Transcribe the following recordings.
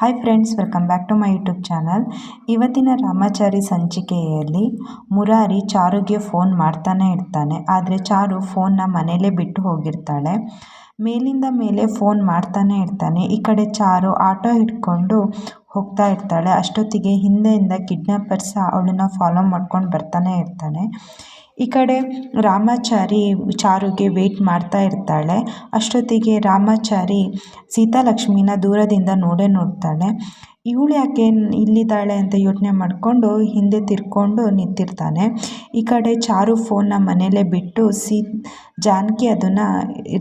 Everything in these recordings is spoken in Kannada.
Hi friends welcome back to my YouTube channel ಇವತ್ತಿನ ರಾಮಾಚಾರಿ ಸಂಚಿಕೆಯಲ್ಲಿ ಮುರಾರಿ ಚಾರುಗೆ ಫೋನ್ ಮಾಡ್ತಾನೆ ಇರ್ತಾನೆ. ಆದರೆ ಚಾರು ಫೋನ್ನ ಮನೇಲೇ ಬಿಟ್ಟು ಹೋಗಿರ್ತಾಳೆ. ಮೇಲಿಂದ ಮೇಲೆ ಫೋನ್ ಮಾಡ್ತಾನೆ ಇರ್ತಾನೆ. ಈ ಕಡೆ ಚಾರು ಆಟೋ ಹಿಡ್ಕೊಂಡು ಹೋಗ್ತಾ ಇರ್ತಾಳೆ. ಅಷ್ಟೊತ್ತಿಗೆ ಹಿಂದೆಯಿಂದ ಕಿಡ್ನಾಪರ್ಸ್ ಅವಳನ್ನ ಫಾಲೋ ಮಾಡ್ಕೊಂಡು ಬರ್ತಾನೆ ಇರ್ತಾನೆ. ಈ ಕಡೆ ರಾಮಾಚಾರಿ ಚಾರುಗೆ ವೇಟ್ ಮಾಡ್ತಾ ಇರ್ತಾಳೆ. ಅಷ್ಟೊತ್ತಿಗೆ ರಾಮಾಚಾರಿ ಸೀತಾಲಕ್ಷ್ಮಿನ ದೂರದಿಂದ ನೋಡೇ ನೋಡ್ತಾಳೆ. ಇವಳು ಯಾಕೆ ಇಲ್ಲಿದ್ದಾಳೆ ಅಂತ ಯೋಚನೆ ಮಾಡಿಕೊಂಡು ಹಿಂದೆ ತಿರ್ಕೊಂಡು ನಿಂತಿರ್ತಾನೆ. ಈ ಕಡೆ ಚಾರು ಫೋನ್ನ ಮನೇಲೇ ಬಿಟ್ಟು ಸೀ ಜಾನಕಿ ಅದನ್ನು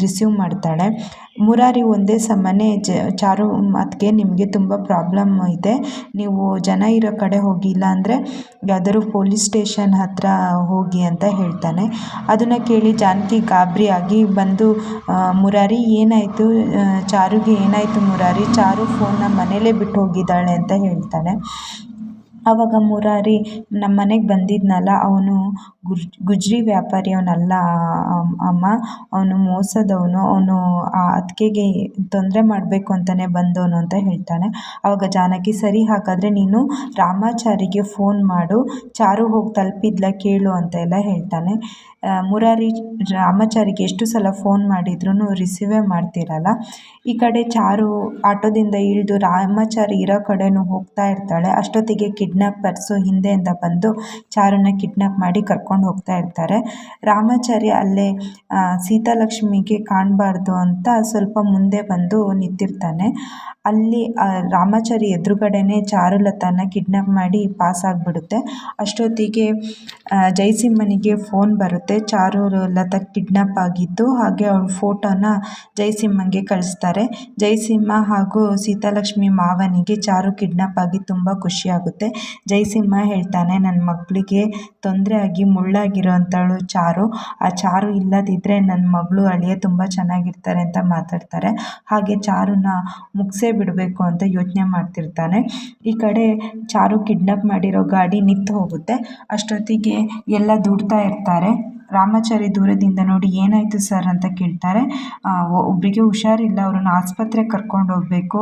ರಿಸೀವ್ ಮಾಡ್ತಾಳೆ. ಮುರಾರಿ ಒಂದೇ ಸಮನೆ ಜ, ಚಾರು ಮಾತಿಗೆ ನಿಮಗೆ ತುಂಬ ಪ್ರಾಬ್ಲಮ್ ಇದೆ. ನೀವು ಜನ ಇರೋ ಕಡೆ ಹೋಗಿ ಇಲ್ಲ ಅಂದರೆ ಯಾವ್ದಾದ್ರು ಪೊಲೀಸ್ ಸ್ಟೇಷನ್ ಹತ್ತಿರ ಹೋಗಿ ಅಂತ ಹೇಳ್ತಾನೆ. ಅದನ್ನು ಕೇಳಿ ಜಾನಕಿ ಗಾಬರಿಯಾಗಿ ಬಂದು ಮುರಾರಿ ಏನಾಯಿತು? ಚಾರುಗೆ ಏನಾಯಿತು ಮುರಾರಿ? ಚಾರು ಫೋನ್ನ ಮನೇಲೇ ಬಿಟ್ಟು ಹೋಗಿದ್ದಾಳೆ ಅಂತ ಹೇಳ್ತಾನೆ. ಆವಾಗ ಮುರಾರಿ ನಮ್ಮ ಮನೆಗೆ ಬಂದಿದ್ನಲ್ಲ, ಅವನು ಗುಜ್ ಗುಜ್ರಿ ವ್ಯಾಪಾರಿ ಅವನಲ್ಲ ಅಮ್ಮ. ಅವನು ಮೋಸದವನು, ಅವನು ಆ ಅತ್ತಿಗೆಗೆ ತೊಂದರೆ ಮಾಡಬೇಕು ಅಂತಲೇ ಬಂದವನು ಅಂತ ಹೇಳ್ತಾನೆ. ಆವಾಗ ಜಾನಕಿ, ಸರಿ, ಹಾಗಾದರೆ ನೀನು ರಾಮಾಚಾರಿಗೆ ಫೋನ್ ಮಾಡು, ಚಾರು ಹೋಗಿ ತಲುಪಿದ್ಲ, ಕೇಳು ಅಂತ ಎಲ್ಲ ಹೇಳ್ತಾನೆ. ಮುರಾರಿ ರಾಮಾಚಾರಿಗೆ ಎಷ್ಟು ಸಲ ಫೋನ್ ಮಾಡಿದ್ರೂ ರಿಸೀವೇ ಮಾಡ್ತಿರಲ್ಲ. ಈ ಕಡೆ ಚಾರು ಆಟೋದಿಂದ ಇಳಿದು ರಾಮಾಚಾರಿ ಇರೋ ಕಡೆನೂ ಹೋಗ್ತಾ ಇರ್ತಾಳೆ. ಅಷ್ಟೊತ್ತಿಗೆ ಕಿಡ್ನಾಪರ್ಸು ಹಿಂದೆಯಿಂದ ಬಂದು ಚಾರನ್ನ ಕಿಡ್ನಾಪ್ ಮಾಡಿ ಕರ್ಕೊಂಡು ಹೋಗ್ತಾ ಇರ್ತಾರೆ. ರಾಮಾಚಾರಿ ಅಲ್ಲೇ ಸೀತಾಲಕ್ಷ್ಮಿಗೆ ಕಾಣಬಾರ್ದು ಅಂತ ಸ್ವಲ್ಪ ಮುಂದೆ ಬಂದು ನಿಂತಿರ್ತಾನೆ. ಅಲ್ಲಿ ರಾಮಾಚಾರಿ ಎದುರುಗಡೆನೇ ಚಾರುಲತಾನ ಕಿಡ್ನಾಪ್ ಮಾಡಿ ಪಾಸ್ ಆಗಿಬಿಡುತ್ತೆ. ಅಷ್ಟೊತ್ತಿಗೆ ಜಯಸಿಂಹನಿಗೆ ಫೋನ್ ಬರುತ್ತೆ. ಚಾರು ಲತಾ ಕಿಡ್ನಾಪ್ ಆಗಿದ್ದು ಹಾಗೆ ಅವಳ ಫೋಟೋನ ಜಯಸಿಂಹಂಗೆ ಕಳಿಸ್ತಾರೆ. ಜಯಸಿಂಹ ಹಾಗೂ ಸೀತಾಲಕ್ಷ್ಮಿ ಮಾವನಿಗೆ ಚಾರು ಕಿಡ್ನಾಪ್ ಆಗಿ ತುಂಬ ಖುಷಿಯಾಗುತ್ತೆ ಜಯಸಿಂಹ ಹೇಳ್ತಾನೆ ನನ್ನ ಮಗಳಿಗೆ ತೊಂದರೆ ಆಗಿ ಮುಳ್ಳಾಗಿರೋ ಚಾರು. ಆ ಚಾರು ಇಲ್ಲದಿದ್ದರೆ ನನ್ನ ಮಗಳು ಅಳಿಯ ತುಂಬ ಚೆನ್ನಾಗಿರ್ತಾರೆ ಅಂತ ಮಾತಾಡ್ತಾರೆ. ಹಾಗೆ ಚಾರುನ ಮುಗಿಸೇ ಬಿಡಬೇಕು ಅಂತ ಯೋಚನೆ ಮಾಡ್ತಿರ್ತಾನೆ. ಈ ಕಡೆ ಚಾರು ಕಿಡ್ನಾಪ್ ಮಾಡಿರೋ ಗಾಡಿ ನಿಂತು ಹೋಗುತ್ತೆ ಅಷ್ಟೊತ್ತಿಗೆ ಎಲ್ಲ ದುಡ್ತಾ ಇರ್ತಾರೆ. ರಾಮಾಚಾರಿ ದೂರದಿಂದ ನೋಡಿ ಏನಾಯಿತು ಸರ್ ಅಂತ ಕೇಳ್ತಾರೆ. ಒಬ್ಬರಿಗೆ ಹುಷಾರಿಲ್ಲ, ಅವ್ರನ್ನ ಆಸ್ಪತ್ರೆಗೆ ಕರ್ಕೊಂಡು ಹೋಗಬೇಕು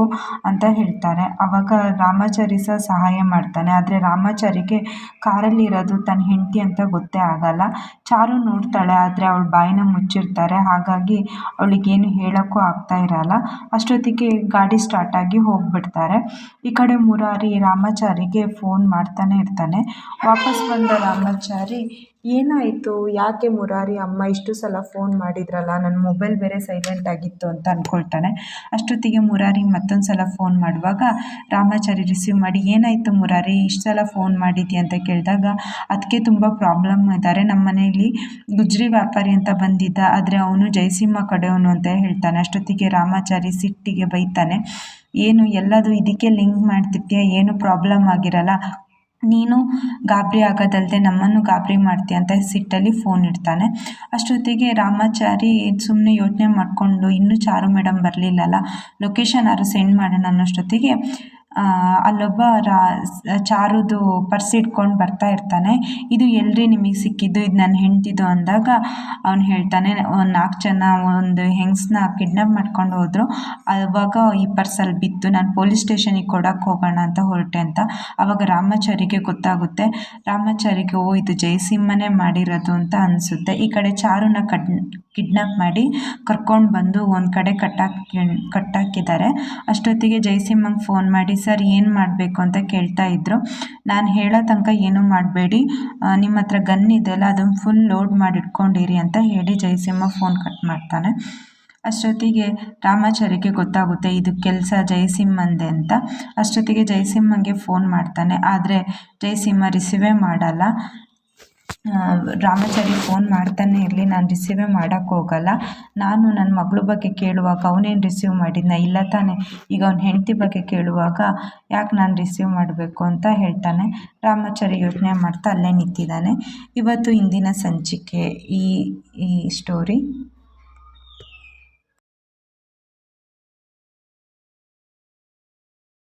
ಅಂತ ಹೇಳ್ತಾರೆ. ಆವಾಗ ರಾಮಾಚಾರಿ ಸಹ ಸಹಾಯ ಮಾಡ್ತಾನೆ. ಆದರೆ ರಾಮಾಚಾರಿಗೆ ಕಾರಲ್ಲಿ ಇರೋದು ತನ್ನ ಹೆಂಡತಿ ಅಂತ ಗೊತ್ತೇ ಆಗಲ್ಲ. ಚಾರು ನೋಡ್ತಾಳೆ, ಆದರೆ ಅವಳು ಬಾಯಿನ ಮುಚ್ಚಿರ್ತಾರೆ. ಹಾಗಾಗಿ ಅವಳಿಗೇನು ಹೇಳೋಕ್ಕೂ ಆಗ್ತಾ ಇರಲ್ಲ. ಅಷ್ಟೊತ್ತಿಗೆ ಗಾಡಿ ಸ್ಟಾರ್ಟ್ ಆಗಿ ಹೋಗ್ಬಿಡ್ತಾರೆ. ಈ ಕಡೆ ಮುರಾರಿ ರಾಮಾಚಾರಿಗೆ ಫೋನ್ ಮಾಡ್ತಾನೆ ಇರ್ತಾನೆ. ವಾಪಸ್ ಬಂದ ರಾಮಾಚಾರಿ ಏನಾಯಿತು? ಯಾಕೆ ಮುರಾರಿ ಅಮ್ಮ ಇಷ್ಟು ಸಲ ಫೋನ್ ಮಾಡಿದ್ರಲ್ಲ? ನನ್ನ ಮೊಬೈಲ್ ಬೇರೆ ಸೈಲೆಂಟ್ ಆಗಿತ್ತು ಅಂತ ಅಂದ್ಕೊಳ್ತಾನೆ ಅಷ್ಟೊತ್ತಿಗೆ ಮುರಾರಿ ಮತ್ತೊಂದು ಸಲ ಫೋನ್ ಮಾಡುವಾಗ, ರಾಮಾಚಾರಿ ರಿಸೀವ್ ಮಾಡಿ. ಏನಾಯಿತು ಮುರಾರಿ? ಇಷ್ಟು ಸಲ ಫೋನ್ ಮಾಡಿದ್ಯಾ? ಅಂತ ಕೇಳಿದಾಗ ಅದಕ್ಕೆ ತುಂಬ ಪ್ರಾಬ್ಲಮ್ ಇದ್ದಾರೆ ನಮ್ಮ ಮನೆಯಲ್ಲಿ ಗುಜ್ರಿ ವ್ಯಾಪಾರಿ ಅಂತ ಬಂದಿದ್ದ. ಆದರೆ ಅವನು ಜಯಸಿಂಹ ಕಡೆಯವನು ಅಂತ ಹೇಳ್ತಾನೆ. ಅಷ್ಟೊತ್ತಿಗೆ ರಾಮಾಚಾರಿ ಸಿಟ್ಟಿಗೆ ಬೈತಾನೆ. ಏನು ಎಲ್ಲದು ಇದಕ್ಕೆ ಲಿಂಕ್ ಮಾಡ್ತಿರ್ತೀಯ ಏನು ಪ್ರಾಬ್ಲಮ್ ಆಗಿರಲ್ಲ? ನೀನು ಗಾಬರಿ ಆಗೋದಲ್ಲದೆ ನಮ್ಮನ್ನು ಗಾಬರಿ ಮಾಡ್ತೀಯ ಅಂತ ಸಿಟ್ಟಲ್ಲಿ ಫೋನ್ ಇಡ್ತಾನೆ. ಅಷ್ಟೊತ್ತಿಗೆ ರಾಮಾಚಾರಿ ಸುಮ್ಮನೆ ಯೋಚನೆ ಮಾಡಿಕೊಂಡು, ಇನ್ನೂ ಚಾರು ಮೇಡಮ್ ಬರಲಿಲ್ಲಲ್ಲ ಲೊಕೇಶನ್ ಯಾರು ಸೆಂಡ್ ಮಾಡೋಣ? ಅನ್ನೋಷ್ಟೊತ್ತಿಗೆ ಅಲ್ಲೊಬ್ಬ ರಾ ಚಾರುದು ಪರ್ಸ್ ಇಟ್ಕೊಂಡು ಬರ್ತಾ ಇರ್ತಾನೆ. ಇದು ಎಲ್ರಿ ನಿಮಗೆ ಸಿಕ್ಕಿದ್ದು, ಇದು ನನ್ನ ಹೆಂಡ್ತಿದು ಅಂದಾಗ ಅವ್ನು ಹೇಳ್ತಾನೆ, ಒಂದು ನಾಲ್ಕು ಜನ ಒಂದು ಹೆಂಗಸನ್ನ ಕಿಡ್ನಾಪ್ ಮಾಡ್ಕೊಂಡು ಹೋದರು. ಆವಾಗ ಈ ಪರ್ಸಲ್ಲಿ ಬಿತ್ತು, ನಾನು ಪೊಲೀಸ್ ಸ್ಟೇಷನಿಗೆ ಕೊಡೋಕ್ಕೆ ಹೋಗೋಣ ಅಂತ ಹೊರಟೆ ಅಂತ. ಆವಾಗ ರಾಮಾಚಾರಿಗೆ ಗೊತ್ತಾಗುತ್ತೆ, ರಾಮಾಚಾರಿಗೆ, ಓ, ಇದು ಜಯಸಿಂಹನೇ ಮಾಡಿರೋದು ಅಂತ ಅನಿಸುತ್ತೆ. ಈ ಕಡೆ ಚಾರುನ ಕಡ್, ಕಿಡ್ನಾಪ್ ಮಾಡಿ ಕರ್ಕೊಂಡು ಬಂದು ಒಂದು ಕಡೆ ಕಟ್ಟಾಕಿ, ಕಟ್ಟಾಕಿದ್ದಾರೆ. ಅಷ್ಟೊತ್ತಿಗೆ ಜಯಸಿಂಹಂಗೆ ಫೋನ್ ಮಾಡಿ ಸರ್ ಏನು ಮಾಡಬೇಕು ಅಂತ ಕೇಳ್ತಾ ಇದ್ದರು ನಾನು ಹೇಳೋ ತನಕ ಏನೂ ಮಾಡಬೇಡಿ. ನಿಮ್ಮ ಹತ್ರ ಗನ್ ಇದೆಯಲ್ಲ, ಅದನ್ನು ಫುಲ್ ಲೋಡ್ ಮಾಡಿ ಇಟ್ಕೊಂಡಿರಿ ಅಂತ ಹೇಳಿ ಜಯಸಿಂಹ ಫೋನ್ ಕಟ್ ಮಾಡ್ತಾನೆ. ಅಷ್ಟೊತ್ತಿಗೆ ರಾಮಾಚಾರ್ಯಕ್ಕೆ ಗೊತ್ತಾಗುತ್ತೆ, ಇದು ಕೆಲಸ ಜಯಸಿಂಹಂದೆ ಅಂತ. ಅಷ್ಟೊತ್ತಿಗೆ ಜಯಸಿಂಹಂಗೆ ಫೋನ್ ಮಾಡ್ತಾನೆ. ಆದರೆ ಜಯಸಿಂಹ ರಿಸೀವೇ ಮಾಡಲ್ಲ. ರಾಮಾಚಾರಿ ಫೋನ್ ಮಾಡ್ತಾನೆ ಇರಲಿ, ನಾನು ರಿಸೀವೇ ಮಾಡೋಕ್ಕೆ ಹೋಗಲ್ಲ. ನಾನು ನನ್ನ ಮಗಳ ಬಗ್ಗೆ ಕೇಳುವಾಗ ಅವನೇನು ರಿಸೀವ್ ಮಾಡಿದ್ನ? ಇಲ್ಲ ತಾನೆ. ಈಗ ಅವ್ನ ಹೆಂಡತಿ ಬಗ್ಗೆ ಕೇಳುವಾಗ ಯಾಕೆ ನಾನು ರಿಸೀವ್ ಮಾಡಬೇಕು ಅಂತ ಹೇಳ್ತಾನೆ. ರಾಮಾಚಾರಿ ಯೋಚನೆ ಮಾಡ್ತಾ ಅಲ್ಲೇ ನಿಂತಿದ್ದಾನೆ. ಇವತ್ತು ಇಂದಿನ ಸಂಚಿಕೆ ಈ ಈ ಸ್ಟೋರಿ